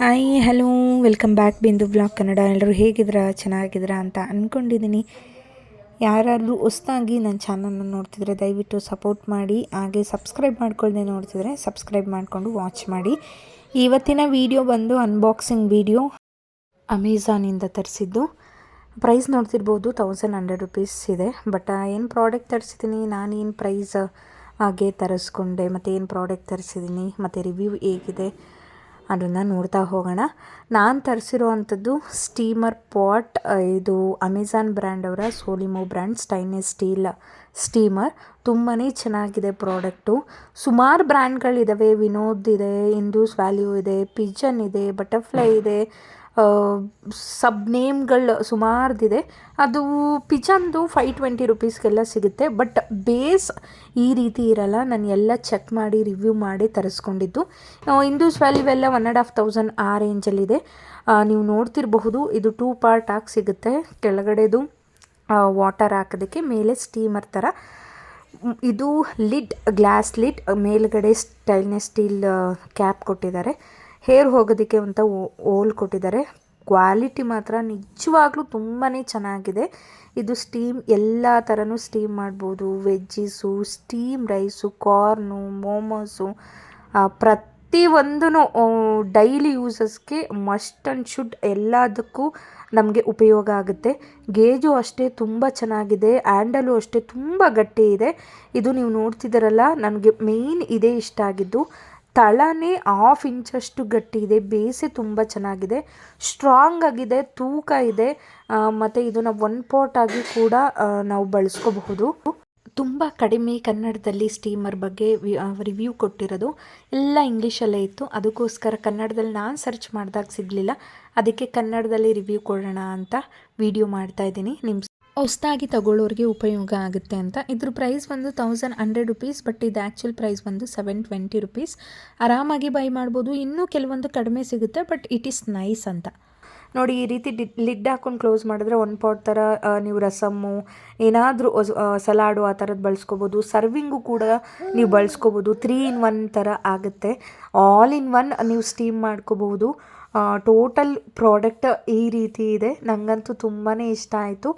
Hi, hello, welcome back Bindu blog Kannada. ಎಲ್ಲರೂ ಹೇಗಿದ್ದೀರಾ? ಚೆನ್ನಾಗಿದ್ರ ಅಂತ ಅಂದ್ಕೊಂಡಿದ್ದೀನಿ ಯಾರಾದರೂ ಹೊಸ್ದಾಗಿ ನನ್ನ ಚಾನಲ್ನ ನೋಡ್ತಿದ್ರೆ ದಯವಿಟ್ಟು ಸಪೋರ್ಟ್ ಮಾಡಿ, ಹಾಗೆ ಸಬ್ಸ್ಕ್ರೈಬ್ ಮಾಡ್ಕೊಳ್ಳದೆ ನೋಡ್ತಿದ್ರೆ ಸಬ್ಸ್ಕ್ರೈಬ್ ಮಾಡಿಕೊಂಡು ವಾಚ್ ಮಾಡಿ. ಇವತ್ತಿನ ವಿಡಿಯೋ ಬಂದು ಅನ್ಬಾಕ್ಸಿಂಗ್ ವಿಡಿಯೋ ಅಮೆಝಾನಿಂದ ತರಿಸಿದ್ದು. ಪ್ರೈಸ್ ನೋಡ್ತಿರ್ಬೋದು ತೌಸಂಡ್ ಹಂಡ್ರೆಡ್ ರುಪೀಸ್ ಇದೆ. ಬಟ್ ಏನು ಪ್ರಾಡಕ್ಟ್ ತರಿಸಿದ್ದೀನಿ ನಾನೇನು ಪ್ರೈಸ್ ಹಾಗೆ ತರಿಸ್ಕೊಂಡೆ, ಮತ್ತು ಏನು ಪ್ರಾಡಕ್ಟ್ ತರಿಸಿದ್ದೀನಿ ಮತ್ತು ರಿವ್ಯೂ ಹೇಗಿದೆ ಅದನ್ನು ನೋಡ್ತಾ ಹೋಗೋಣ. ನಾನು ತರಿಸಿರೋ ಅಂಥದ್ದು ಸ್ಟೀಮರ್ ಪಾಟ್ ಇದು ಅಮೆಝಾನ್ ಬ್ರ್ಯಾಂಡ್ ಅವರ Solimo brand stainless steel steamer ತುಂಬಾ ಚೆನ್ನಾಗಿದೆ ಪ್ರಾಡಕ್ಟು ಸುಮಾರು ಬ್ರ್ಯಾಂಡ್ಗಳಿದ್ದಾವೆ ವಿನೋದ್ ಇದೆ ಇಂಡೂಸ್ ವ್ಯಾಲ್ಯೂ ಇದೆ ಪಿಜನ್ ಇದೆ ಬಟರ್ಫ್ಲೈ ಇದೆ ಸಬ್ ನೇಮ್ಗಳು ಸುಮಾರ್ದಿದೆ. ಅದು ಪಿಜನ್ದು ಫೈ ಟ್ವೆಂಟಿ ರುಪೀಸ್ಗೆಲ್ಲ ಸಿಗುತ್ತೆ. ಬಟ್ ಬೇಸ್ ಈ ರೀತಿ ಇರಲ್ಲ. ನಾನು ಎಲ್ಲ ಚೆಕ್ ಮಾಡಿ ರಿವ್ಯೂ ಮಾಡಿ ತರಿಸ್ಕೊಂಡಿದ್ದು. ಇಂದೂಸ್ ವ್ಯಾಲ್ಯೂ ಎಲ್ಲ ಒನ್ ಆ್ಯಂಡ್ ಹಾಫ್ ತೌಸಂಡ್ ಆ ರೇಂಜಲ್ಲಿದೆ ನೀವು ನೋಡ್ತಿರಬಹುದು. ಇದು ಟೂ ಪಾರ್ಟ್ ಆಗಿ ಸಿಗುತ್ತೆ. ಕೆಳಗಡೆದು ವಾಟರ್ ಹಾಕೋದಕ್ಕೆ, ಮೇಲೆ ಸ್ಟೀಮರ್ ಥರ ಇದು ಲಿಡ್ ಗ್ಲಾಸ್ ಲಿಡ್ ಮೇಲ್ಗಡೆ ಸ್ಟೈಲ್ನೆಸ್ ಸ್ಟೀಲ್ ಕ್ಯಾಪ್ ಕೊಟ್ಟಿದ್ದಾರೆ. ಹೇರ್ ಹೋಗೋದಕ್ಕೆ ಅಂತ ಓಲ್ ಕೊಟ್ಟಿದ್ದಾರೆ. ಕ್ವಾಲಿಟಿ ಮಾತ್ರ ನಿಜವಾಗ್ಲೂ ತುಂಬಾ ಚೆನ್ನಾಗಿದೆ. ಇದು ಸ್ಟೀಮ್, ಎಲ್ಲ ಥರನೂ ಸ್ಟೀಮ್ ಮಾಡ್ಬೋದು. Veggies, steam rice, corn, momos ಪ್ರತಿಯೊಂದೂ ಡೈಲಿ ಯೂಸಸ್ಗೆ ಮಸ್ಟ್ ಆ್ಯಂಡ್ ಶುಡ್ ಎಲ್ಲದಕ್ಕೂ ನಮಗೆ ಉಪಯೋಗ ಆಗುತ್ತೆ. ಗೇಜು ಅಷ್ಟೇ ತುಂಬ ಚೆನ್ನಾಗಿದೆ. ಹ್ಯಾಂಡಲು ಅಷ್ಟೇ ತುಂಬ ಗಟ್ಟಿ ಇದೆ ಇದು ನೀವು ನೋಡ್ತಿದ್ದೀರಲ್ಲ, ನನಗೆ ಮೇಯ್ನ್ ಇದೇ ಇಷ್ಟ ಆಗಿದ್ದು. ತಳನೇ ಹಾಫ್ ಇಂಚಷ್ಟು ಗಟ್ಟಿ ಇದೆ ಬೇಸೆ ತುಂಬ ಚೆನ್ನಾಗಿದೆ ಸ್ಟ್ರಾಂಗ್ ಆಗಿದೆ, ತೂಕ ಇದೆ ಮತ್ತು ಇದನ್ನು ಒನ್ ಪಾಟ್ ಆಗಿ ಕೂಡ ನಾವು ಬಳಸ್ಕೋಬಹುದು. ತುಂಬ ಕಡಿಮೆ ಕನ್ನಡದಲ್ಲಿ ಸ್ಟೀಮರ್ ಬಗ್ಗೆ ರಿವ್ಯೂ ಕೊಟ್ಟಿರೋದು. ಎಲ್ಲ ಇಂಗ್ಲೀಷಲ್ಲೇ ಇತ್ತು. ಅದಕ್ಕೋಸ್ಕರ ಕನ್ನಡದಲ್ಲಿ ನಾನು ಸರ್ಚ್ ಮಾಡಿದಾಗ ಸಿಗಲಿಲ್ಲ. ಅದಕ್ಕೆ ಕನ್ನಡದಲ್ಲಿ ರಿವ್ಯೂ ಕೊಡೋಣ ಅಂತ ವಿಡಿಯೋ ಮಾಡ್ತಾ ಇದ್ದೀನಿ. ನಿಮ್ಮ ಹೊಸ್ದಾಗಿ ತಗೊಳ್ಳೋರಿಗೆ ಉಪಯೋಗ ಆಗುತ್ತೆ ಅಂತ. ಇದ್ರ ಪ್ರೈಸ್ ಬಂದು ತೌಸಂಡ್ ಹಂಡ್ರೆಡ್ ರುಪೀಸ್ ಬಟ್ ಇದು ಆ್ಯಕ್ಚುಲ್ ಪ್ರೈಸ್ ಬಂದು ಸೆವೆನ್ ಟ್ವೆಂಟಿ ರುಪೀಸ್ ಆರಾಮಾಗಿ ಬೈ ಮಾಡ್ಬೋದು. ಇನ್ನೂ ಕೆಲವೊಂದು ಕಡಿಮೆ ಸಿಗುತ್ತೆ ಬಟ್ ಇಟ್ ಈಸ್ ನೈಸ್ ಅಂತ. ನೋಡಿ, ಈ ರೀತಿ ಡಿ ಲಿಡ್ ಹಾಕೊಂಡು ಕ್ಲೋಸ್ ಮಾಡಿದ್ರೆ ಒಂದು ಪಾಟ್ ಥರ ನೀವು ರಸಮ್ಮು ಏನಾದರೂ ಸಲಾಡು ಆ ಥರದ್ದು ಬಳಸ್ಕೋಬೋದು. ಸರ್ವಿಂಗು ಕೂಡ ನೀವು ಬಳಸ್ಕೋಬೋದು. ತ್ರೀ ಇನ್ ಒನ್ ಥರ ಆಗುತ್ತೆ. ಆಲ್ ಇನ್ ಒನ್ ನೀವು ಸ್ಟೀಮ್ ಮಾಡ್ಕೋಬಹುದು ಟೋಟಲ್ ಪ್ರಾಡಕ್ಟ್ ಈ ರೀತಿ ಇದೆ. ನನಗಂತೂ ತುಂಬಾ ಇಷ್ಟ ಆಯಿತು.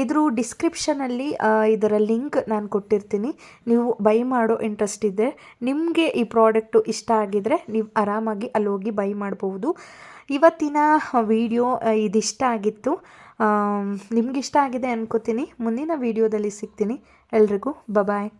ಇದ್ರ ಡಿಸ್ಕ್ರಿಪ್ಷನಲ್ಲಿ ಇದರ ಲಿಂಕ್ ನಾನು ಕೊಟ್ಟಿರ್ತೀನಿ. ನೀವು ಬೈ ಮಾಡೋ ಇಂಟ್ರೆಸ್ಟ್ ಇದೆ ನಿಮಗೆ ಈ ಪ್ರಾಡಕ್ಟು ಇಷ್ಟ ಆಗಿದರೆ ನೀವು ಆರಾಮಾಗಿ ಅಲ್ಲಿ ಹೋಗಿ ಬೈ ಮಾಡ್ಬೋದು. ಇವತ್ತಿನ ವಿಡಿಯೋ ಇದಿಷ್ಟ ಆಗಿತ್ತು. ನಿಮಗಿಷ್ಟ ಆಗಿದೆ ಅನ್ಕೋತೀನಿ. ಮುಂದಿನ ವಿಡಿಯೋದಲ್ಲಿ ಸಿಗ್ತೀನಿ. ಎಲ್ರಿಗೂ ಬಬಾಯ್